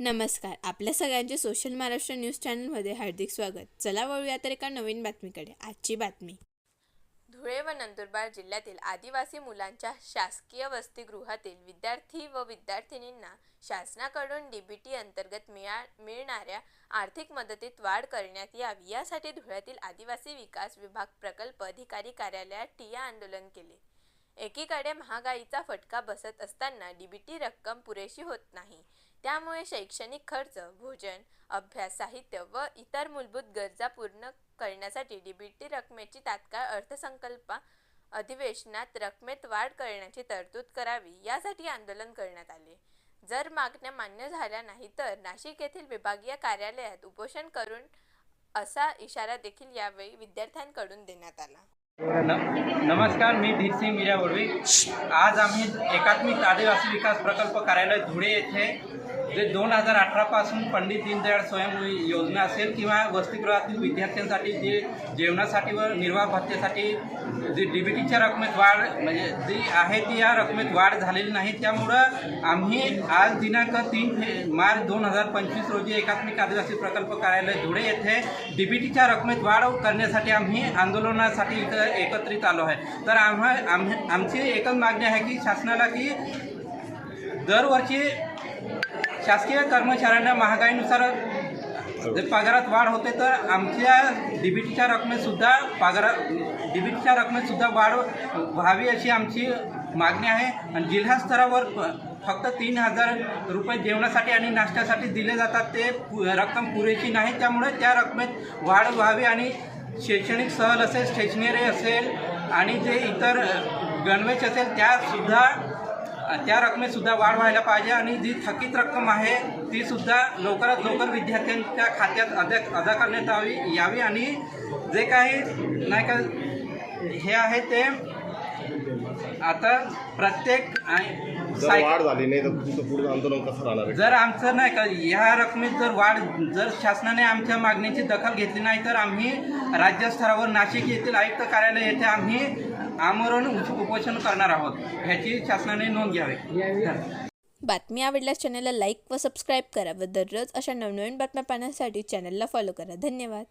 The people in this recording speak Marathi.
नमस्कार. आपल्या सगळ्यांचे सोशल महाराष्ट्र न्यूज चॅनलमध्ये हार्दिक स्वागत. चला वळूया तर एका नवीन बातमीकडे. आजची बातमी. धुळे व नंदुरबार जिल्ह्यातील आदिवासी मुलांच्या शासकीय वसतिगृहातील विद्यार्थी व विद्यार्थिनींना शासनाकडून डीबीटी अंतर्गत मिळा मिळणाऱ्या आर्थिक मदतीत वाढ करण्यात यावी. यासाठी धुळ्यातील आदिवासी विकास विभाग प्रकल्प अधिकारी कार्यालयात ठिया आंदोलन केले. एकीकडे महागाईचा फटका बसत असताना डीबीटी रक्कम पुरेशी होत नाही. त्यामुळे शैक्षणिक खर्च भोजन अभ्यास साहित्य व इतर मूलभूत गरजा पूर्ण करण्यासाठी डीबीटी रकमेची तात्काळ अर्थसंकल्प अधिवेशनात रकमेत वाढ करण्याची तरतूद करावी यासाठी आंदोलन करण्यात आले. जर मागण्या मान्य झाल्या नाही तर नाशिक येथील विभागीय कार्यालयात उपोषण करून असा इशारा देखील यावेळी विद्यार्थ्यांकडून देण्यात आला. न नमस्कार मी धीरसिंग मीरा वडवी आज आम्ही एकात्मिक आदिवासी विकास प्रकल्प कार्यालय धुळे येथे जे दोन हजार अठरापासून पंडित दीनदयाळ स्वयं योजना असेल किंवा वसतिगृहातील विद्यार्थ्यांसाठी जे जेवणासाठी व निर्वाह भत्त्यासाठी जे डी बी टीच्या रकमेत वाढ म्हणजे जी आहे ती या रकमेत वाढ झालेली नाही त्यामुळं आम्ही आज दिनांक तीन फे मार्च दोन हजार पंचवीस रोजी एकात्मिक आदिवासी प्रकल्प कार्यालय धुळे येथे डी बी टीच्या रकमेत वाढ करण्यासाठी आम्ही आंदोलनासाठी इथं एकत्रित आलो आहे. तर आम्हा आम्ही आमची एकच मागणी आहे की शासनाला की दरवर्षी शासकीय कर्मचाऱ्यांना महागाईनुसार हो. जर पगारात वाढ होते तर आमच्या डी रकमेसुद्धा रकमेतसुद्धा पगारा डी रकमेतसुद्धा वाढ व्हावी अशी आमची मागणी आहे. आणि जिल्हा स्तरावर फक्त तीन हजार रुपये जेवणासाठी आणि नाश्त्यासाठी दिले जातात. ते पु- रक्कम पुरेशी नाही. त्यामुळे त्या रकमेत वाढ व्हावी आणि शैक्षणिक सहल असेल स्टेशनरी असेल आणि जे इतर गणवेश असेल त्यासुद्धा त्या रकमेत सुद्धा वाढ व्हायला पाहिजे आणि जी थकीत रक्कम आहे ती सुद्धा लवकरात लवकर विद्यार्थ्यांच्या खात्यात अदा अदा करण्यात यावी यावी आणि जे काही नाही का हे आहे ते आता प्रत्येक वाढ झाली नाही तर तुमचं पुढचं आंदोलन कसं राहणार जर आमचं नाही का ह्या रकमेत जर वाढ जर शासनाने आमच्या मागणीची दखल घेतली नाही तर आम्ही राज्यस्तरावर नाशिक येथील आयुक्त कार्यालय येथे आम्ही आमरण उपोषण करणार आहोत. ह्याची शासनाने नोंद घ्यावी. बातमी आवडल्यास चॅनलला लाईक व सबस्क्राईब करा व दररोज अशा नवनवीन बातम्या पाहण्यासाठी चॅनलला फॉलो करा. धन्यवाद.